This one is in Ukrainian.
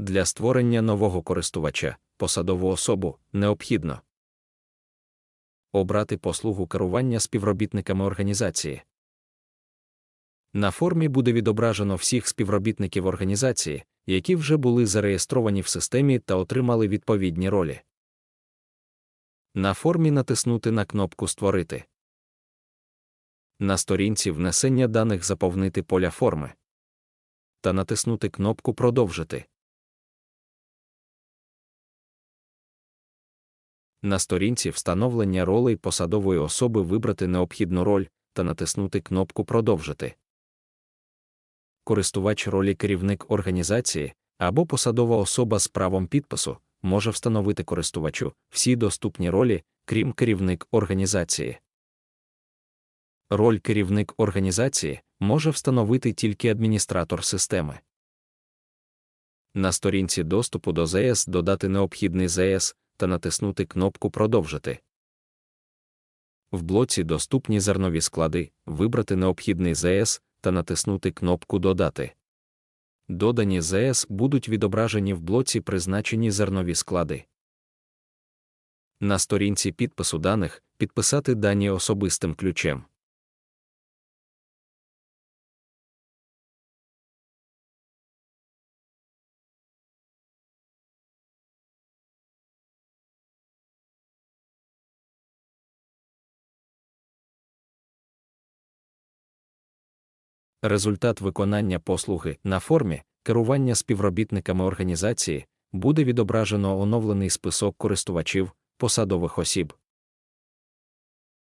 Для створення нового користувача, посадову особу, необхідно обрати послугу керування співробітниками організації. На формі буде відображено всіх співробітників організації, які вже були зареєстровані в системі та отримали відповідні ролі. На формі натиснути на кнопку Створити. На сторінці внесення даних заповнити поля форми та натиснути кнопку Продовжити. На сторінці встановлення ролей посадової особи вибрати необхідну роль та натиснути кнопку Продовжити. Користувач ролі керівник організації або посадова особа з правом підпису може встановити користувачу всі доступні ролі, крім керівник організації. Роль керівник організації може встановити тільки адміністратор системи. На сторінці доступу до ЗС додати необхідний ЗС та натиснути кнопку Продовжити. В блоці Доступні зернові склади вибрати необхідний ЗС та натиснути кнопку Додати. Додані ЗС будуть відображені в блоці Призначені зернові склади. На сторінці підпису даних підписати дані особистим ключем. Результат виконання послуги на формі керування співробітниками організації буде відображено оновлений список користувачів, посадових осіб,